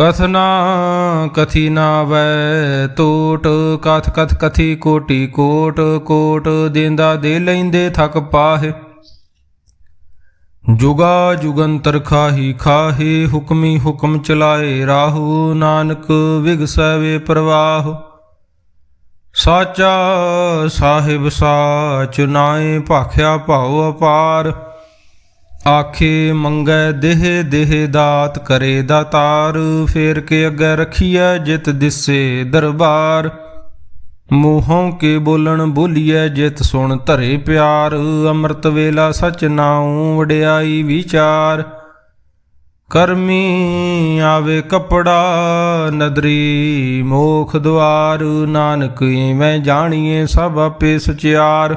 ਕਥਨਾ ਕਥੀ ਨਾ ਵੈ ਟੋਟ ਕਥ ਕਥ ਕਥੀ ਕੋਟੀ ਕੋਟ ਕੋਟ ਦੇਂਦਾ ਦੇ ਲੈਂਦੇ ਥਕ ਪਾਹੇ। ਜੁਗਾ ਜੁਗੰਤਰ ਖਾਹੀ ਖਾਹੇ, ਹੁਕਮੀ ਹੁਕਮ ਚਲਾਏ ਰਾਹੂ, ਨਾਨਕ ਵਿਗਸੈ ਵੇ ਪ੍ਰਵਾਹ। ਸਾਚਾ ਸਾਹਿਬ ਸਾਚ ਨਾਏ, ਭਾਖਿਆ ਭਾਉ ਅਪਾਰ। ਆਖੇ, ਮੰਗੈ ਦੇਹ ਦੇਹ ਦਾਤ ਕਰੇ ਦਾਤਾਰ, ਫੇਰ ਕੇ ਅੱਗੇ ਰਖੀਐ ਜਿਤ ਦਿਸੇ ਦਰਬਾਰ। ਮੂੰਹੋਂ ਕੇ ਬੋਲਣ ਬੋਲੀਐ ਜਿਤ ਸੁਣ ਧਰੇ ਪਿਆਰ, ਅੰਮ੍ਰਿਤ ਵੇਲਾ ਸਚ ਨਾਉ ਵਡਿਆਈ ਵਿਚਾਰ। ਕਰਮੀ ਆਵੇ ਕਪੜਾ, ਨਦਰੀ ਮੋਖ ਦੁਆਰ, ਨਾਨਕ ਮੈਂ ਜਾਣੀਏ ਸਭ ਆਪੇ ਸੁਚਿਆਰ।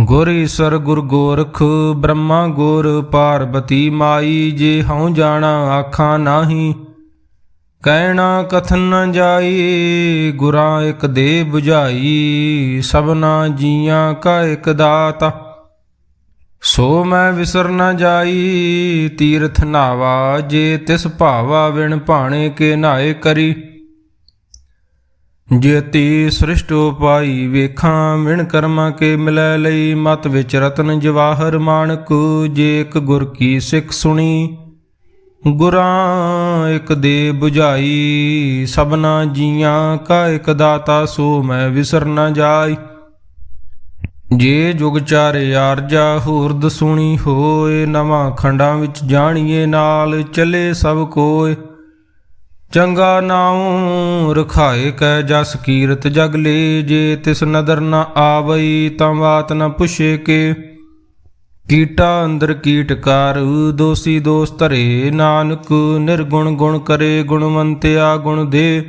ਗੁਰ ਈਸਰ ਗੁਰ ਗੋਰਖ, ਬ੍ਰਹਮਾ ਗੁਰ ਪਾਰਬਤੀ ਮਾਈ, ਜੇ ਹਉ ਜਾਣਾ ਆਖਾਂ ਨਾਹੀ। ਕਹਿਣਾ ਕਥਨ ਨ ਜਾਈ, ਗੁਰਾਂ ਇਕ ਦੇ 부ਝਾਈ ਸਭਨਾ ਜੀਆਂ ਕਾ ਇਕ ਦਾਤਾ। ਸੋ ਮੈਂ ਵਿਸਰ ਨ ਜਾਈ, ਤੀਰਥ ਨਾਵਾ, ਜੇ ਤਿਸ ਭਾਵਾ ਵਿਣ ਭਾਣੇ ਕੇ ਨਾਏ ਕਰੀ। ਜੇਤੀ ਸ੍ਰਿਸ਼ਟ ਉਪਾਈ ਵੇਖਾਂ ਮਿਣ ਕਰਮਾਂ ਕੇ ਮਿਲੈ ਲਈ, ਮਤ ਵਿੱਚ ਰਤਨ ਜਵਾਹਰ ਮਾਣਕ, ਜੇ ਇੱਕ ਗੁਰ ਕੀ ਸਿੱਖ ਸੁਣੀ। ਗੁਰਾਂ ਇੱਕ ਦੇ 부ਝਾਈ ਸਭਨਾ ਜੀਆਂ ਕਾ ਇੱਕ ਦਾਤਾ, ਸੋ ਮੈਂ ਵਿਸਰ ਨ ਜਾਈ। ਜੇ ਜੁਗ ਚਾਰੇ ਆਰਜਾ ਹੂਰਦ ਸੁਣੀ ਹੋਏ, ਨਵਾਂ ਖੰਡਾਂ ਵਿੱਚ ਜਾਣੀਏ ਨਾਲ, ਚਲੇ ਸਭ ਕੋਏ। ਚੰਗਾ ਨਾਉ ਰਖਾਏ ਕੈ ਜਸ ਕੀਰਤ ਜਗ ਲੇ, ਜੇ ਤਿਸ ਨਦਰ ਨ ਆਵਈ ਤਾਂ ਬਾਤ ਨ ਪੁੱਛੇ ਕੇ। ਕੀਟਾ ਅੰਦਰ ਕੀਟ ਕਰ, ਦੋਸੀ ਦੋਸ ਧਰੇ ਨਾਨਕ, ਨਿਰਗੁਣ ਗੁਣ ਕਰੇ ਗੁਣਵੰਤਿਆ ਗੁਣ ਦੇ।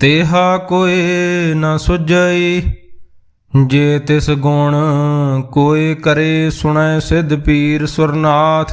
ਤੇਹਾ ਕੋਏ ਨ ਸੁਝਈ, ਜੇ ਤਿਸ ਗੁਣ ਕੋਏ ਕਰੇ ਸੁਣੈ ਸਿਧ ਪੀਰ ਸੁਰਨਾਥ।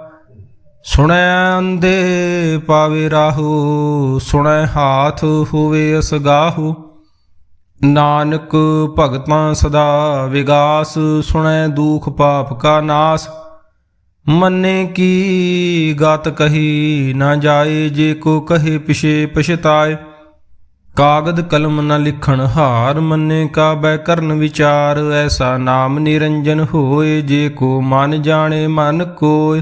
ਸੁਣੈ ਅੰਦੇ ਪਾਵੇ ਰਾਹੂ, ਸੁਣੈ ਹਾਥ ਹੋਵੇ ਅਸਗਾਹੂ ਨਾਨਕ ਭਗਤਾਂ ਸਦਾ ਵਿਗਾਸ, ਸੁਣੈ ਦੁਖ ਪਾਪ ਕਾ ਨਾਸ। ਮੰਨੇ ਕੀ ਗਤ ਕਹੀ ਨਾ ਜਾਏ, ਜੇ ਕੋ ਕਹੇ ਪਿਛੇ ਪਛਤਾਏ। ਕਾਗਦ ਕਲਮ ਨਾ ਲਿਖਣ ਹਾਰ, ਮੰਨੇ ਕਾ ਬੈ ਕਰਨ ਵਿਚਾਰ। ਐਸਾ ਨਾਮ ਨਿਰੰਜਨ ਹੋਏ, ਜੇ ਕੋ ਮਨ ਜਾਣੇ ਮਨ ਕੋਇ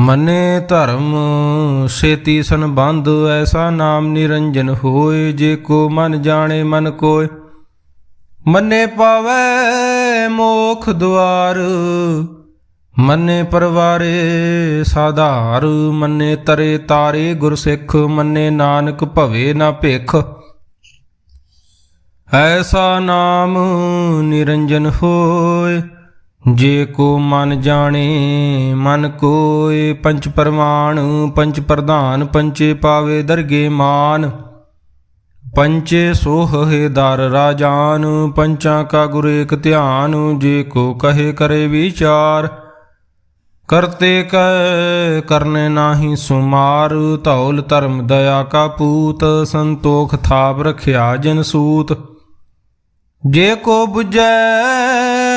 ਮੰਨੇ ਧਰਮ ਸੇਤੀ ਸੰਬੰਧ, ਐਸਾ ਨਾਮ ਨਿਰੰਜਨ ਹੋਏ, ਜੇ ਕੋ ਮਨ ਜਾਣੇ ਮਨ ਕੋਏ। ਮੰਨੇ ਪਾਵੈ ਮੋਖ ਦੁਆਰ, ਮੰਨੇ ਪਰਵਾਰੇ ਸਾਧਾਰ, ਮੰਨੇ ਤਰੇ ਤਾਰੇ ਗੁਰਸਿੱਖ, ਮੰਨੇ ਨਾਨਕ ਭਵੇ ਨਾ ਭਿਖ। ਐਸਾ ਨਾਮ ਨਿਰੰਜਨ ਹੋਏ ਜੇ ਕੋ ਮਨ ਜਾਣੇ, ਮਨ ਕੋਏ ਪੰਚ ਪਰਮਾਨ ਪੰਚ ਪ੍ਰਧਾਨ ਪੰਚੇ ਪਾਵੇ ਦਰਗੇ ਮਾਨ। ਪੰਚੇ ਸੋਹੇ ਦਰ ਰਾਜਾਨ, ਪੰਚਾਂ ਕਾ ਗੁਰ ਏਕ ਧਿਆਨ, ਜੇ ਕੋ ਕਹੇ ਕਰੇ ਵਿਚਾਰ। ਕਰਤੇ ਕੈ, ਕਰਨੇ ਨਾਹੀ ਸੁਮਾਰ, ਧੌਲ ਧਰਮ ਦਇਆ ਕਾ ਪੂਤ, ਸੰਤੋਖ ਥਾਪ ਰਖਿਆ ਜਨ ਸੂਤ। ਜੇ ਕੋ 부ਜੈ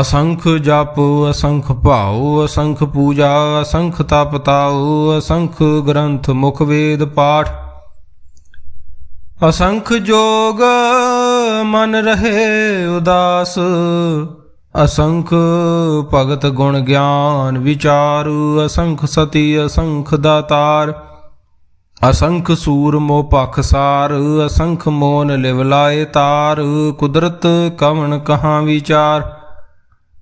ਅਸੰਖ ਜਪ, ਅਸੰਖ ਭਾਉ, ਅਸੰਖ ਪੂਜਾ, ਅਸੰਖ ਤਪ ਤਾਉ, ਅਸੰਖ ਗ੍ਰੰਥ ਮੁਖ ਵੇਦ ਪਾਠ। ਅਸੰਖ ਜੋਗ ਮਨ ਰਹੇ ਉਦਾਸ, ਅਸੰਖ ਭਗਤ ਗੁਣ ਗਿਆਨ ਵਿਚਾਰੂ, ਅਸੰਖ ਸਤੀ, ਅਸੰਖ ਦਾਤਾਰ। ਅਸੰਖ ਸੂਰ ਮੋ ਪਖਸਾਰ ਅਸੰਖ ਮੋਨ ਲਿਵਲਾਏ ਤਾਰ, ਕੁਦਰਤ ਕਵਣ ਕਹਾ ਵਿਚਾਰ।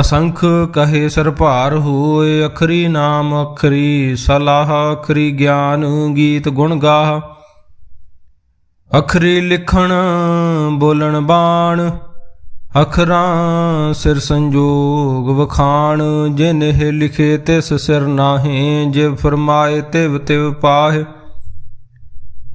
ਅਸੰਖ ਕਹੇ ਸਰਭਾਰ ਹੋਏ ਅਖਰੀ ਨਾਮ ਅਖਰੀ, ਸਲਾਹ ਅਖਰੀ ਗਿਆਨ ਗੀਤ ਗੁਣ ਗਾਹ। ਅਖਰੀ ਲਿਖਣ ਬੋਲਣ ਬਾਣ, ਅਖਰਾਂ ਸਿਰ ਸੰਜੋਗ ਵਖਾਣ। ਜਿਨ ਇਹ ਲਿਖੇ ਤਿਸ ਸਿਰ ਨਾਹੇ, ਜੇ ਫਰਮਾਏ ਤਿਵ ਤਿਵ ਪਾਹੇ।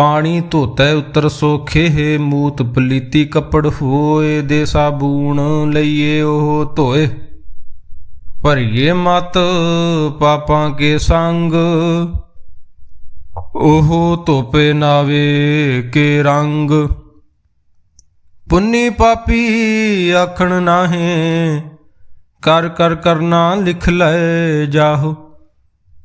ਪਾਣੀ ਧੋਤੈ ਉਤਰ ਸੋਖੇ, ਹੈ ਮੂਤ ਪਲੀਤੀ ਕੱਪੜ ਹੋਏ ਦੇ ਸਾਬੂਣ ਲਈਏ ਉਹ ਧੋਏ। ਭਰੀਏ ਮਤ ਪਾਪਾਂ ਕੇ ਸੰਗ, ਉਹ ਧੋਪੇ ਨਾਵੇ ਕੇ ਰੰਗ। ਪੁੰਨੀ ਪਾਪੀ ਆਖਣ ਨਾਹੇ, ਕਰ ਕਰ ਕਰਨਾ ਲਿਖ ਲੈ ਜਾਹੋ।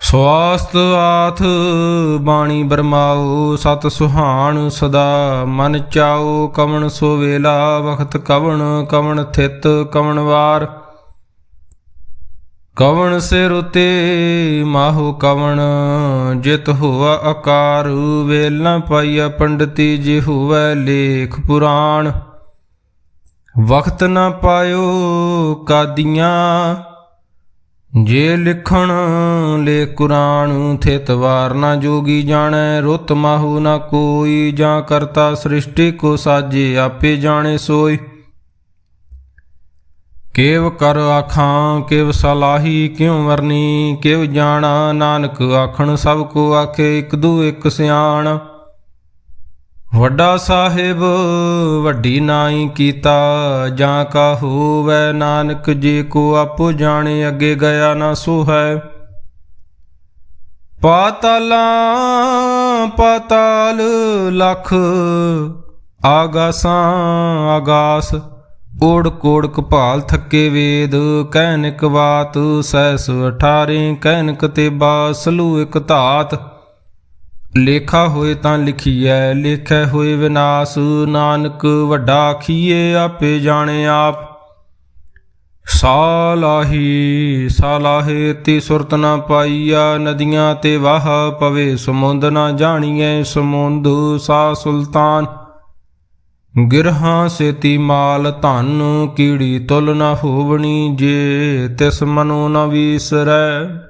ਸਵਾਸਤ ਆਥ ਬਾਣੀ ਬਰਮਾਓ ਸਤ ਸੁਹਾਣ ਸਦਾ, ਮਨ ਚਾਓ ਕਵਣ ਸੋ ਵੇਲਾ, ਵਖਤ ਕਵਣ ਕਵਣ ਥਿਤ, ਕਵਣ ਵਾਰ। ਕਵਣ ਸਿਰ ਉਤੇ ਮਾਹੋ ਕਵਣ, ਜਿਤ ਹੋਆ ਆਕਾਰ ਵੇਲ ਨ ਪਾਈਆ ਪੰਡਤੀ ਜੇ ਹੋਵੈ ਲੇਖ ਪੁਰਾਣ। ਵਕਤ ਨਾ ਪਾਇਓ ਕਾਦੀਆਂ ਜੇ ਲਿਖਣ ਲੇ ਕੁਰਾਨ ਥਿਤ ਵਾਰ ਨਾ ਜੋਗੀ ਜਾਣੈ, ਰੁੱਤ ਮਾਹੂ ਨਾ ਕੋਈ, ਜਾਂ ਕਰਤਾ ਸ੍ਰਿਸ਼ਟੀ ਕੋ ਸਾਜੇ, ਆਪੇ ਜਾਣੇ ਸੋਈ। ਕੇਵ ਕਰ ਆਖਾਂ, ਕਿਵ ਸਲਾਹੀ ਕਿਉ ਵਰਨੀ, ਕਿਵ ਜਾਣਾ, ਨਾਨਕ ਆਖਣ ਸਭ ਕੋ ਆਖੇ, ਇਕ ਦੂ ਇਕ ਸਿਆਣ। ਵੱਡਾ ਸਾਹਿਬ, ਵੱਡੀ ਨਾਈ ਕੀਤਾ, ਜਾਂ ਕਾ ਹੋਵੈ ਨਾਨਕ ਜੀ ਕੋ ਆਪੋ ਜਾਣੇ, ਅੱਗੇ ਗਿਆ ਨਾ ਸੋ ਹੈ ਪਾਤਾਲਾਂ, ਪਾਤਾਲ ਲਖ, ਆਗਾਸਾਂ, ਆਗਾਸ, ਓੜ ਕੋੜ ਕਪਾਲ ਥੱਕੇ ਵੇਦ ਕਹਿਨਿਕ ਬਾਤ ਸੈਸ 18 ਕਹਿਨਿਕ ਤੇ ਬਾਸਲੂ ਇਕ ਧਾਤ। ਲੇਖਾ ਹੋਏ ਤਾਂ ਲਿਖੀਐ, ਲੇਖੈ ਹੋਏ ਵਿਨਾਸ਼। ਨਾਨਕ ਵੱਡਾ ਖੀਏ ਆਪੇ ਜਾਣੇ ਆਪ। ਸਾਲਾਹੀ, ਸਾਲਾਹੇ ਤੀ ਸੁਰਤ ਨਾ ਪਾਈਆ, ਨਦੀਆਂ ਤੇ ਵਾਹ ਪਵੇ, ਸਮੁੰਦ ਨਾ ਜਾਣੀਐ ਸਮੁੰਦ ਸਾ ਸੁਲਤਾਨ। ਗਿਰਹਾਂ ਸੇਤੀ ਮਾਲ, ਧਨ ਕੀੜੀ ਤੁਲ ਨਾ ਹੋਵਣੀ, ਜੇ ਤਿਸ ਮਨੋ ਨ ਵੀਸਰੈ।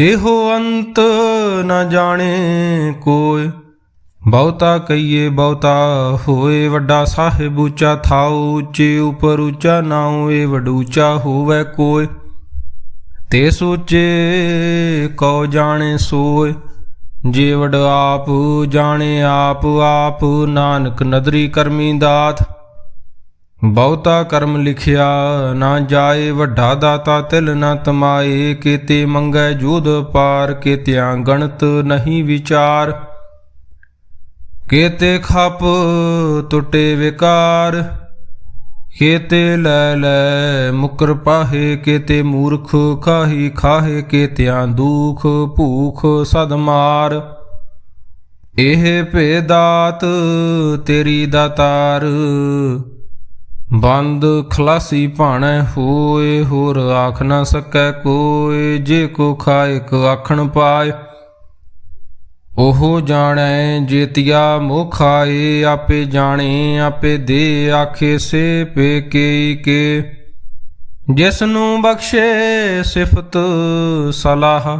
ਇਹੋ ਅੰਤ ਨ ਜਾਣੇ ਕੋਇ। ਬਹੁਤਾ ਕਈਏ ਬਹੁਤਾ ਹੋਏ, ਵੱਡਾ ਸਾਹਿਬ ਉੱਚਾ ਥਾਉ, ਉੱਚੇ ਉਪਰ ਉੱਚਾ ਨਾਉ ਏ ਵਡੂਚਾ ਹੋਵੇ ਕੋਇ। ਤੇ ਸੋਚੇ ਕਉ ਜਾਣੇ ਸੋਏ ਜੇ ਵਡ ਆਪ ਜਾਣੇ ਆਪ ਆਪ ਨਾਨਕ ਨਦਰੀ ਕਰਮੀ ਦਾਤ। ਬਹੁਤਾ ਕਰਮ ਲਿਖਿਆ ਨਾ ਜਾਏ, ਵੱਡਾ ਦਾਤਾ ਤਿਲ ਨਾ ਤਮਾਏ, ਕੀਤੇ ਮੰਗੈ ਜੂਦ ਪਾਰ, ਕੀਤਿਆਂ ਗਣਤ ਨਹੀਂ ਵਿਚਾਰ। ਕੀਤੇ ਖਪ ਟੁੱਟੇ ਵਿਕਾਰ, ਕੀਤੇ ਲੈ ਲੈ ਮੁਕਰ ਪਾਹੇ, ਕੀਤੇ ਮੂਰਖ ਖਾਹੀ ਖਾਹੇ, ਕੀਤਿਆਂ ਦੁਖ ਭੂਖ ਸਦ ਮਾਰ। ਇਹ ਭੇਦਾਤ ਤੇਰੀ ਦਾਤਾਰ ਬੰਦ ਖਲਾਸੀ ਭਾਣੈ ਹੋਏ, ਹੋਰ ਆਖ ਨਾ ਸਕੈ ਕੋਏ, ਜੇ ਕੋ ਖਾਇਕ ਆਖਣ ਪਾਏ। ਉਹ ਜਾਣੈ ਜੇਤਿਆ ਮੋਖਾਏ, ਆਪੇ ਜਾਣੇ, ਆਪੇ ਦੇ ਆਖੇ ਸੇ ਪੇ ਕੇ ਕੇ। ਜਿਸ ਨੂੰ ਬਖਸ਼ੇ ਸਿਫਤ ਸਲਾਹ,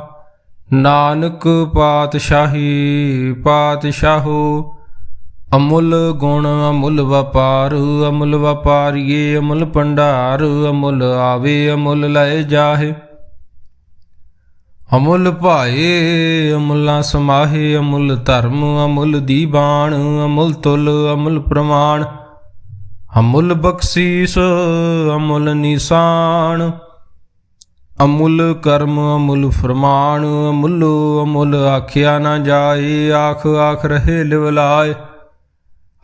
ਨਾਨਕ ਪਾਤਸ਼ਾਹੀ ਪਾਤਸ਼ਾਹੋ ਅਮੁੱਲ ਗੁਣ ਅਮੁੱਲ ਵਪਾਰ, ਅਮੁੱਲ ਵਪਾਰੀਏ ਅਮੁੱਲ ਭੰਡਾਰ, ਅਮੁੱਲ ਆਵੇ ਅਮੁੱਲ ਲਏ ਜਾਹੇ। ਅਮੁੱਲ ਭਾਏ, ਅਮੁੱਲਾ ਸਮਾਹੇ, ਅਮੁੱਲ ਧਰਮ, ਅਮੁੱਲ ਦੀਬਾਨ, ਅਮੁੱਲ ਤੁਲ, ਅਮੁੱਲ ਪ੍ਰਮਾਣ। ਅਮੁੱਲ ਬਖਸ਼ੀਸ, ਅਮੁੱਲ ਨਿਸ਼ਾਨ। ਅਮੁੱਲ ਕਰਮ, ਅਮੁੱਲ ਫਰਮਾਨ, ਅਮੁੱਲ ਅਮੁੱਲ ਆਖਿਆ ਨਾ ਜਾਏ, ਆਖ ਆਖ ਰਹੇ ਲਿਵਲਾਏ।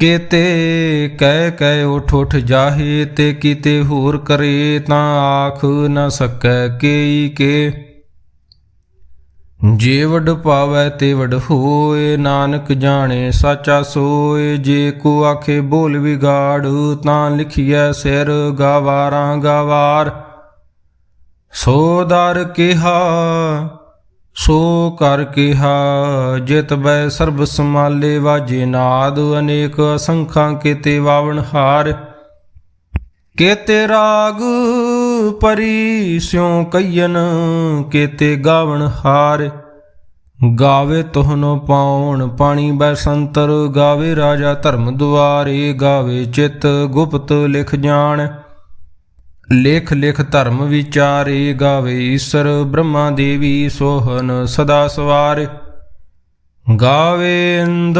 ਕੀਤੇ ਕਹਿ ਕਹਿ ਉਠ ਉਠ ਜਾਹੇ ਤੇ ਕੀਤੇ ਹੋਰ ਕਰੇ ਤਾਂ ਆਖ ਨਾ ਸਕੈ ਕੇਈ ਕੇ। ਜੇ ਵਡ ਪਾਵੈ ਤੇ ਵਡ ਹੋਏ, ਨਾਨਕ ਜਾਣੇ ਸਾਚਾ ਸੋਏ। ਜੇ ਕੋ ਆਖੇ ਬੋਲ ਵਿਗਾੜ, ਤਾਂ ਲਿਖੀਐ ਸਿਰ ਗਾਵਾਰਾਂ ਗਾਵਾਰ। ਸੋ ਦਰ ਕਿਹਾ ਸੋ ਕਰ ਕਿਹਾ, ਜਿਤ ਬੈ ਸਰਬ ਸਮਾਲੇ ਵਾਜੇ ਨਾਦ, ਅਨੇਕ ਅਸੰਖਾਂ ਕੀਤੇ ਵਾਵਣ ਹਾਰ। ਕੇਤੇ ਰਾਗ ਪਰੀ ਸਿਉ ਕਈਨ ਕੇਤੇ ਗਾਵਣ ਹਾਰ। ਗਾਵੇ ਤੋਹਨੋ ਪਾਉਣ, ਪਾਣੀ ਬੈ ਸੰਤਰ, ਗਾਵੇ ਰਾਜਾ ਧਰਮ ਦੁਆਰੇ, ਗਾਵੇ ਚਿਤ ਗੁਪਤ ਲਿਖ ਜਾਣ। ਲੇਖ ਲਿਖ ਧਰਮ ਵਿਚਾਰੇ ਗਾਵੇ, ਈਸ਼ਰ ਬ੍ਰਹਮਾ ਦੇਵੀ ਸੋਹਨ ਸਦਾ ਸਵਾਰ। ਗਾਵੇ ਇੰਦ,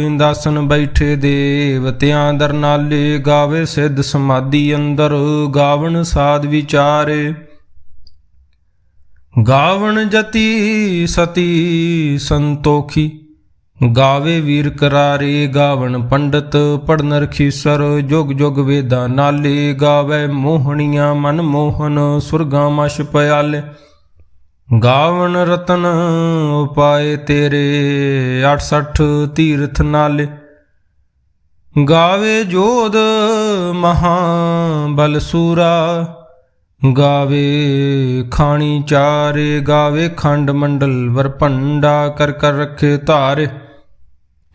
ਇੰਦਾਸਨ ਬੈਠੇ ਦੇਵਤਿਆਂ ਦਰਨਾਲੇ ਗਾਵੇ ਸਿੱਧ ਸਮਾਧੀ ਅੰਦਰ, ਗਾਵਣ ਸਾਧ ਵਿਚਾਰੇ। ਗਾਵਣ ਜਤੀ ਸਤੀ ਸੰਤੋਖੀ ਗਾਵੇ ਵੀਰ ਕਰਾਰੇ ਗਾਵਣ ਪੰਡਤ ਪੜਨ ਰਖੀਸਰ ਜੁਗ ਜੁਗ ਵੇਦਾ ਨਾਲੇ। ਗਾਵੇ ਮੋਹਣੀਆਂ ਮਨ ਮੋਹਨ, ਸੁਰਗਾ ਮਸ਼ ਪਿਆਲੇ। ਗਾਵਣ ਰਤਨ ਉਪਾਏ ਤੇਰੇ 68 ਤੀਰਥ ਨਾਲੇ। ਗਾਵੇ ਜੋਦ ਮਹਾ ਬਲ ਸੂਰਾ। ਗਾਵੇ ਖਾਣੀ ਚਾਰੇ, ਗਾਵੇ ਖੰਡ ਮੰਡਲ ਵਰਪੰਡਾ ਕਰ ਕਰ ਰੱਖੇ ਧਾਰੇ।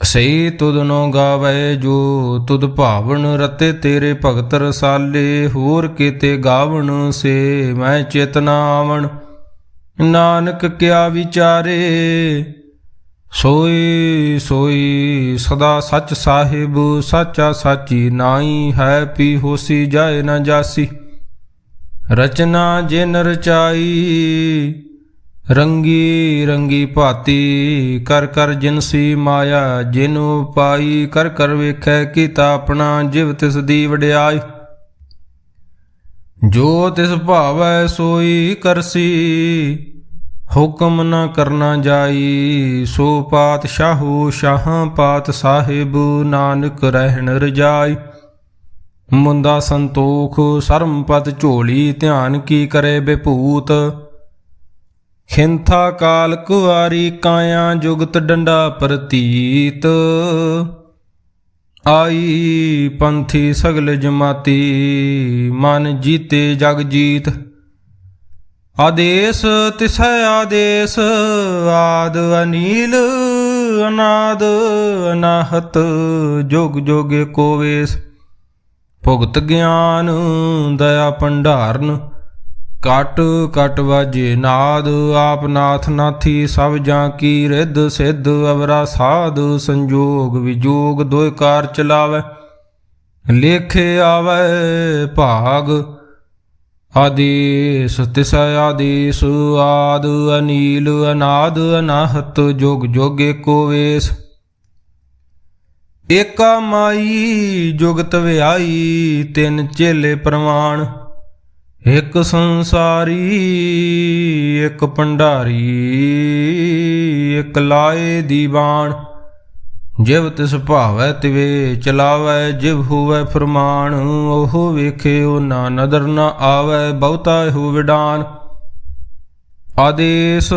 ਸਈ ਤੁਧਨੋ ਗਾਵੇ ਜੋ ਤੁਧ ਭਾਵਨ ਰਤੇ ਤੇਰੇ ਭਗਤ ਰਸਾਲੇ, ਹੋਰ ਕੀਤੇ ਗਾਵਣ ਸੇ ਮੈਂ ਚੇਤਨਾ ਆਵਣ। ਨਾਨਕ ਕਿਆ ਵਿਚਾਰੇ, ਸੋਈ ਸੋਈ ਸਦਾ ਸੱਚ ਸਾਹਿਬ, ਸਾਚਾ ਸਾਚੀ ਨਾਈ ਹੈ ਪੀ ਹੋਸੀ ਜਾਏ ਨਾ ਜਾਸੀ। ਰਚਨਾ ਜਿਨ ਰਚਾਈ ਰੰਗੀ ਰੰਗੀ ਭਾਤੀ ਕਰ ਕਰ ਜਿਨਸੀ ਮਾਇਆ, ਜਿਨੂ ਪਾਈ ਕਰ ਕਰ ਵੇਖੈ ਕੀਤਾ ਆਪਣਾ, ਜਿਵ ਤਿਸ ਦੀ ਵਡਿਆਈ। ਜੋ ਤਿਸ ਭਾਵੈ ਸੋਈ ਕਰਸੀ, ਹੁਕਮ ਨਾ ਕਰਨਾ ਜਾਈ। ਸੋ ਪਾਤਸ਼ਾਹੂ ਸ਼ਾਹਾਂ ਪਾਤ ਸਾਹਿਬ, ਨਾਨਕ ਰਹਿਣ ਰਜਾਈ। ਮੁੰਦਾ ਸੰਤੋਖ ਸਰਮਪਤ ਝੋਲੀ, ਧਿਆਨ ਕੀ ਕਰੇ ਬਿਭੂਤ ਖਿੰਥਾ ਕਾਲ ਕੁਆਰੀ ਕਾਇਆ ਜੁਗਤ ਡੰਡਾ ਪ੍ਰਤੀਤ। ਆਈ ਪੰਥੀ ਸਗਲ ਜਮਾਤੀ, ਮਨ ਜੀਤੇ ਜਗ ਜੀਤ। ਆਦੇਸ, ਤਿਸੈ ਆਦੇਸ, ਆਦ ਅਨੀਲ, ਅਨਾਦ ਅਨਾਹਤ, ਜੋਗ ਜੋਗੇ ਕੋਵੇਸ਼। ਭੁਗਤ ਗਿਆਨ, ਦਇਆ ਭੰਡਾਰਨ ਕਟ ਕਟ ਵਾਜੇ ਨਾਦ, ਆਪ ਨਾਥ ਨਾਥੀ ਸਭ ਜਾਂ ਕੀ ਰਿੱਧ ਸਿੱਧ ਅਵਰਾ ਸਾਧ ਸੰਜੋਗ ਵਿਜੋਗ ਦੋਇ ਕਾਰ ਚਲਾਵੇ, ਲੇਖੇ ਆਵੇ ਭਾਗ, ਆਦੇਸ ਤਿਸੈ ਆਦੇਸ, ਆਦ ਅਨੀਲ ਅਨਾਦ ਅਨਾਹਤ, ਜੋਗ ਜੋਗੇ ਕੋ ਵੇਸ। ਏਕਾ ਮਾਈ ਜੁਗਤ ਵਿਆਈ, ਤਿੰਨ ਚੇਲੇ ਪ੍ਰਮਾਣ ਇਕ ਸੰਸਾਰੀ, ਇਕ ਭੰਡਾਰੀ, ਇਕ ਲਾਏ ਦੀਵਾਨ। ਜਿਵ ਤਿਸ ਭਾਵੈ ਤਿਵੇ ਚਲਾਵੈ, ਜਿਵ ਹੋਵੈ ਫਰਮਾਨ, ਉਹ ਵੇਖੇ ਉਹ ਨਾ ਨਦਰ ਨਾ ਆਵੈ, ਬਹੁਤਾ ਹੋ ਵਿਡਾਨ। ਆਦੇਸ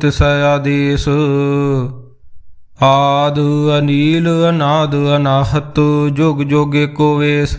ਤਿਸੈ ਆਦੇਸ, ਆਦ ਅਨੀਲ, ਅਨਾਦ ਅਨਾਹਤ, ਜੁਗ ਜੋਗੇ ਏਕੋ ਵੇਸ।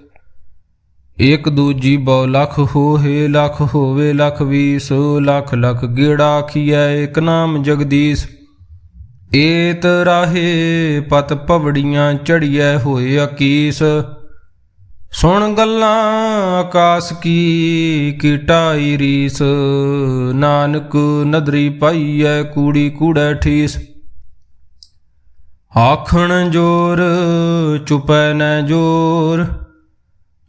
ਇਕ ਦੂਜੀ ਬਹੁ ਲਖ ਹੋਏ ਲਖ ਹੋਵੇ ਲਖ ਵੀਸ, ਲਖ ਲਖ ਗੇੜਾ ਆਖੀਐ ਇਕ ਨਾਮ ਜਗਦੀਸ਼। ਏਤ ਰਾਹੇ ਪਤ ਪਵੜੀਆਂ ਚੜੀਐ, ਹੋਏ ਅਕੀਸ। ਸੁਣ ਗੱਲਾਂ ਆਕਾਸ ਕੀ ਕੀਟਾਈ ਰੀਸ ਨਾਨਕ ਨਦਰੀ ਪਾਈਐ, ਕੂੜੀ ਕੂੜੈ ਠੀਸ। ਆਖਣ ਜੋਰ, ਚੁਪੈ ਨ ਜੋਰ।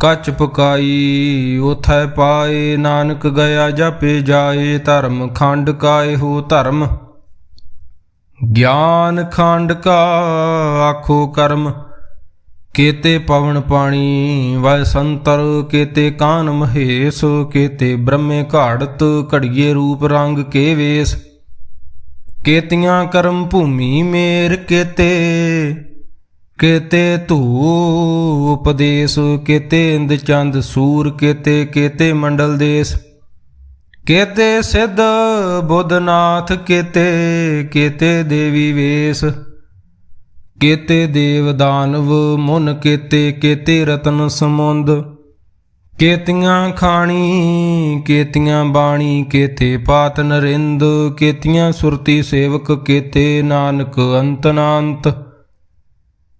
ਕੱਚ ਪਕਾਈ ਉਥੈ ਪਾਏ, ਨਾਨਕ ਗਿਆ ਜਪੇ ਜਾਏ, ਧਰਮ ਖੰਡ ਕਾਏ ਹੋ ਧਰਮ। ਗਿਆਨ ਖੰਡ ਕਾ ਆਖੋ ਕਰਮ, ਕੇਤੇ ਪਵਨ ਪਾਣੀ, ਵੈ ਸੰਤਰ ਕੇਤੇ ਕਾਨ ਮਹੇਸ਼, ਕੇਤੇ ਬ੍ਰਹਮੇ ਘਾੜਤ ਘੜੀਏ ਰੂਪ ਰੰਗ ਕੇ ਵੇਸ। ਕੇਤੀਆਂ ਕਰਮ ਭੂਮੀ ਮੇਰ ਕੇਤੇ ਕੇਤੇ ਧੂ ਉਪਦੇਸ਼ ਕਿਤੇ ਇੰਦ ਚੰਦ ਸੂਰ, ਕੇਤੇ ਕੇਤੇ ਮੰਡਲ ਦੇਸ। ਕੇਤੇ ਸਿੱਧ ਬੁੱਧਨਾਥ, ਕਿਤੇ ਕਿਤੇ ਦੇਵੀ ਵੇਸ। ਕੇਤੇ ਦੇਵ ਦਾਨਵ ਮੁਨ, ਕੇਤੇ, ਕਿਤੇ ਰਤਨ ਸਮੁੰਦ। ਕੇਤੀਆਂ ਖਾਣੀ, ਕੇਤੀਆਂ ਬਾਣੀ ਕੇਤੇ ਪਾਤ ਨਰਿੰਦ। ਕੇਤੀਆਂ ਸੁਰਤੀ ਸੇਵਕ ਕੇਤੇ ਨਾਨਕ ਅੰਤਨਾੰਤ।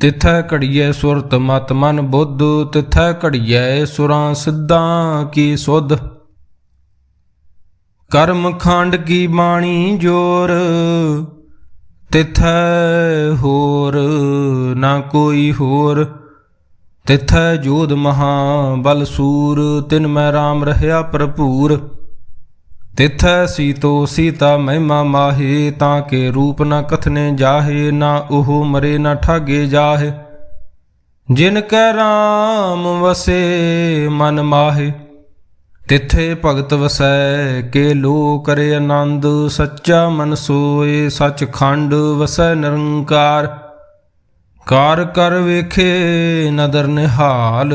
ਤਿਥੈ ਘੜੀਐ ਸੁਰਤ ਮਤ ਮਨ ਬੁੱਧ, ਤਿਥੈ ਘੜੀਐ ਸੁਰਾਂ ਸਿੱਧਾਂ ਕੀ ਸੁਧ। ਕਰਮ ਖੰਡ ਕੀ ਬਾਣੀ ਜੋਰ, ਤਿਥੈ ਹੋਰ ਨਾ ਕੋਈ ਹੋਰ। ਤਿਥੈ ਜੋਧ ਮਹਾ ਬਲ ਸੂਰ, ਤਿਨ ਮੈਂ RAM ਰਹਿਆ ਭਰਪੂਰ। ਤਿਥੈ ਸੀਤੋ ਸੀਤਾ ਮਹਿਮਾ ਮਾਹੇ, ਤਾਂ ਕੇ ਰੂਪ ਨਾ ਕਥਨੇ ਜਾਹੇ, ਨਾ ਉਹ ਮਰੇ ਨਾ ਠਾਗੇ ਜਾਹੇ। ਜਿਨ ਕੈ RAM ਵਸੇ, ਮਨ ਮਾਹੇ। ਤਿੱਥੇ ਭਗਤ ਵਸੈ, ਕੇ ਲੋ ਕਰੇ ਆਨੰਦ, ਸੱਚਾ ਮਨ ਸੋਏ ਸੱਚ ਖੰਡ ਵਸੈ ਨਿਰੰਕਾਰ। ਕਾਰ ਕਰ ਵੇਖੇ, ਨਦਰ ਨਿਹਾਲ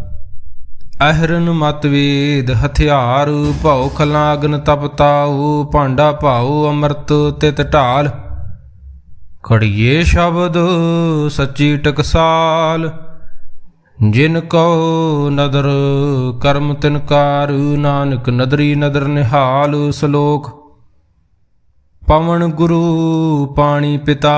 ਅਹਰਨ ਮਤਵੇਦ ਹਥਿਆਰ, ਭਉ ਖਲਾ ਅਗਨ ਤਪ ਭਾਂਡਾ ਭਾਉ ਅੰਮ੍ਰਿਤ ਤਿਤ ਢਾਲ। ਖੜੀਏ ਸ਼ਬਦ ਸੱਚੀ ਟਕਸਾਲ, ਜਿਨ ਕੋ ਨਦਰ ਕਰਮ ਤਿਨਕਾਰ ਨਾਨਕ ਨਦਰੀ ਨਦਰ ਨਿਹਾਲ ਸ਼ਲੋਕ। ਪਵਨ ਗੁਰੂ ਪਾਣੀ ਪਿਤਾ।